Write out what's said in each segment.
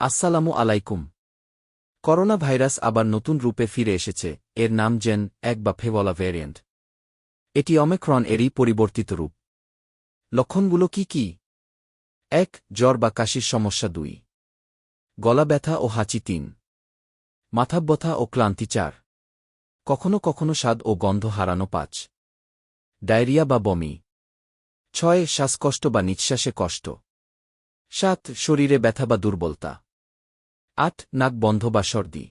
আসসালামু আলাইকুম। Corona virus আবার নতুন রূপে ফিরে এসেছে, এর নাম জেন এক বা ফেভলা ভ্যারিয়েন্ট এটি অমেক্রন এরই পরিবর্তিত রূপ। লক্ষণগুলো কি কি? এক, জ্বর বা কাশির সমস্যা দুই। গলা ব্যথা ও হাঁচি তিন। মাথাব্যথা ও ক্লান্তি চার। কখনো কখনো স্বাদ ও গন্ধ হারানো পাঁচ। ডায়রিয়া বা বমি। ছয়, শ্বাসকষ্ট বা নিঃশ্বাসে কষ্ট। সাত, শরীরে ব্যথা বা দুর্বলতা। আট নাক বন্ধ বা সর্দি।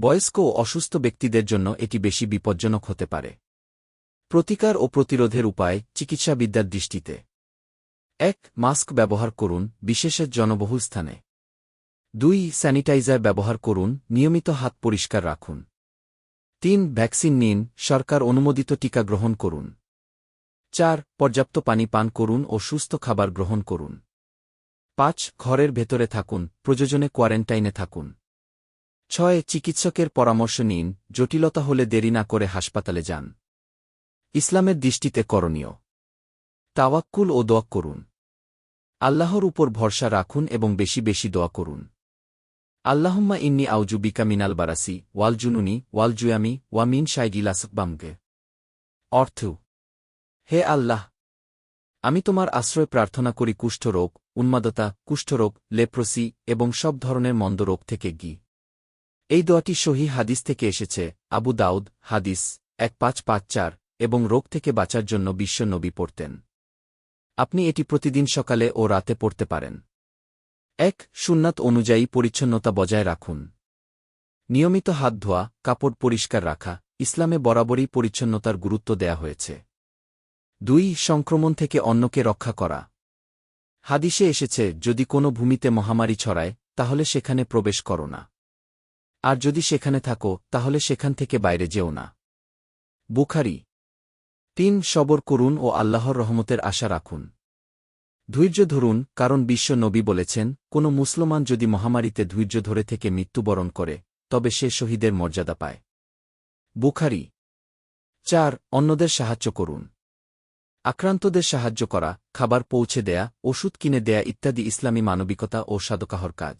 বয়স্ক ও অসুস্থ ব্যক্তিদের জন্য এটি বেশি বিপজ্জনক হতে পারে। প্রতিকার ও প্রতিরোধের উপায় চিকিৎসাবিদ্যার দৃষ্টিতে। এক, মাস্ক ব্যবহার করুন বিশেষের জনবহুল স্থানে। দুই, স্যানিটাইজার ব্যবহার করুন, নিয়মিত হাত পরিষ্কার রাখুন। তিন, ভ্যাকসিন নিন, সরকার অনুমোদিত টিকা গ্রহণ করুন। চার, পর্যাপ্ত পানি পান করুন ও সুস্থ খাবার গ্রহণ করুন। পাঁচ, ঘরের ভেতরে থাকুন, প্রয়োজনে কোয়ারেন্টাইনে থাকুন। ছয়, চিকিৎসকের পরামর্শ নিন, জটিলতা হলে দেরি না করে হাসপাতালে যান। ইসলামের দৃষ্টিতে করণীয়। তাওয়াক্কুল ও দোয়া করুন। আল্লাহর উপর ভরসা রাখুন এবং বেশি বেশি দোয়া করুন। আল্লাহম্মা ইন্নি আউজু বিকা মিনাল বারাসি, ওয়াল জুনুনি, ওয়াল জুয়ামি, ওয়া মিন শাইগিলাসকবামগে অর্থ, হে আল্লাহ আমি তোমার আশ্রয় প্রার্থনা করি কুষ্ঠরোগ উন্মাদতা কুষ্ঠরোগ লেপ্রসি এবং সব ধরনের মন্দ রোগ থেকে গি। এই দোয়াটি সহি হাদিস থেকে এসেছে, আবু দাউদ, হাদিস, এক পাঁচ পাঁচ চার, এবং রোগ থেকে বাঁচার জন্য বিশ্ব নবী পড়তেন। আপনি এটি প্রতিদিন সকালে ও রাতে পড়তে পারেন। এক, সুন্নাত অনুযায়ী পরিচ্ছন্নতা বজায় রাখুন। নিয়মিত হাত ধোয়া, কাপড় পরিষ্কার রাখা, ইসলামে বরাবরই পরিচ্ছন্নতার গুরুত্ব দেয়া হয়েছে। দুই, সংক্রমণ থেকে অন্যকে রক্ষা করা। হাদিসে এসেছে, যদি কোনো ভূমিতে মহামারী ছড়ায়, তাহলে সেখানে প্রবেশ করো না। আর যদি সেখানে থাকো, তাহলে সেখান থেকে বাইরে যেও না। বুখারি। তিন, সবর করুন ও আল্লাহর রহমতের আশা রাখুন। ধৈর্য ধরুন, কারণ বিশ্ব নবী বলেছেন, কোনো মুসলমান যদি মহামারীতে ধৈর্য ধরে থেকে মৃত্যুবরণ করে, তবে সে শহীদের মর্যাদা পায়। বুখারি। চার, অন্যদের সাহায্য করুন। আক্রান্তদের সাহায্য করা, খাবার পৌঁছে দেয়া, ওষুধ কিনে দেয়া ইত্যাদি ইসলামী মানবিকতা ও সাদকাহর কাজ।